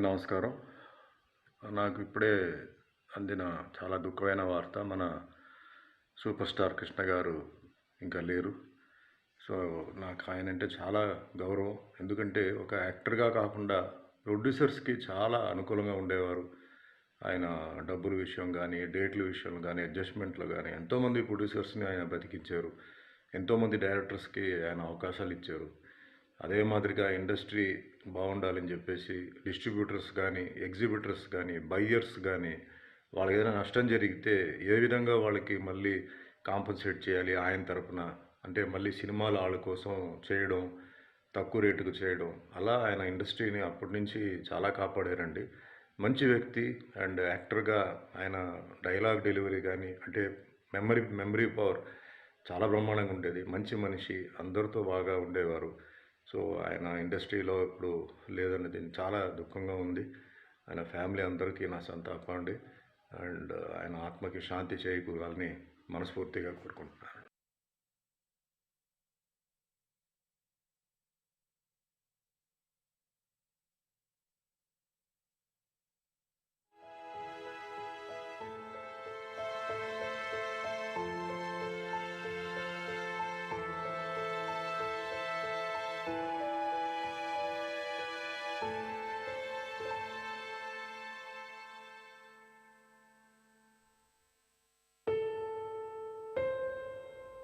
నమస్కారం. నాకు ఇప్పుడే అందిన చాలా దుఃఖమైన వార్త మన సూపర్ స్టార్ కృష్ణ గారు ఇంకా లేరు. సో నాకు ఆయన అంటే చాలా గౌరవం. ఎందుకంటే ఒక యాక్టర్గా కాకుండా ప్రొడ్యూసర్స్కి చాలా అనుకూలంగా ఉండేవారు. ఆయన డబ్బుల విషయం కానీ డేట్ల విషయం కానీ అడ్జస్ట్మెంట్లు కానీ ఎంతోమంది ప్రొడ్యూసర్స్ని ఆయన బతికించారు ఎంతోమంది డైరెక్టర్స్కి ఆయన అవకాశాలు ఇచ్చారు. అదే మాదిరిగా ఇండస్ట్రీ బాగుండాలని చెప్పేసి డిస్ట్రిబ్యూటర్స్ కానీ ఎగ్జిబిటర్స్ కానీ బయ్యర్స్ కానీ వాళ్ళకి ఏదైనా నష్టం జరిగితే ఏ విధంగా వాళ్ళకి మళ్ళీ కాంపన్సేట్ చేయాలి ఆయన తరఫున అంటే మళ్ళీ సినిమాలు వాళ్ళ కోసం చేయడం తక్కువ రేటుకు చేయడం అలా ఆయన ఇండస్ట్రీని అప్పటి నుంచి చాలా కాపాడారండి. మంచి వ్యక్తి అండ్ యాక్టర్గా ఆయన డైలాగ్ డెలివరీ కానీ అంటే మెమరీ మెమరీ పవర్ చాలా బ్రహ్మాండంగా ఉండేది. మంచి మనిషి అందరితో బాగా ఉండేవారు. సో ఆయన ఇండస్ట్రీలో ఇప్పుడు లేదన్నది చాలా దుఃఖంగా ఉంది. ఆయన ఫ్యామిలీ అందరికీ నా సంతాపం అండ్ ఆయన ఆత్మకి శాంతి చేకూరాలని మనస్ఫూర్తిగా కోరుకుంటున్నాను.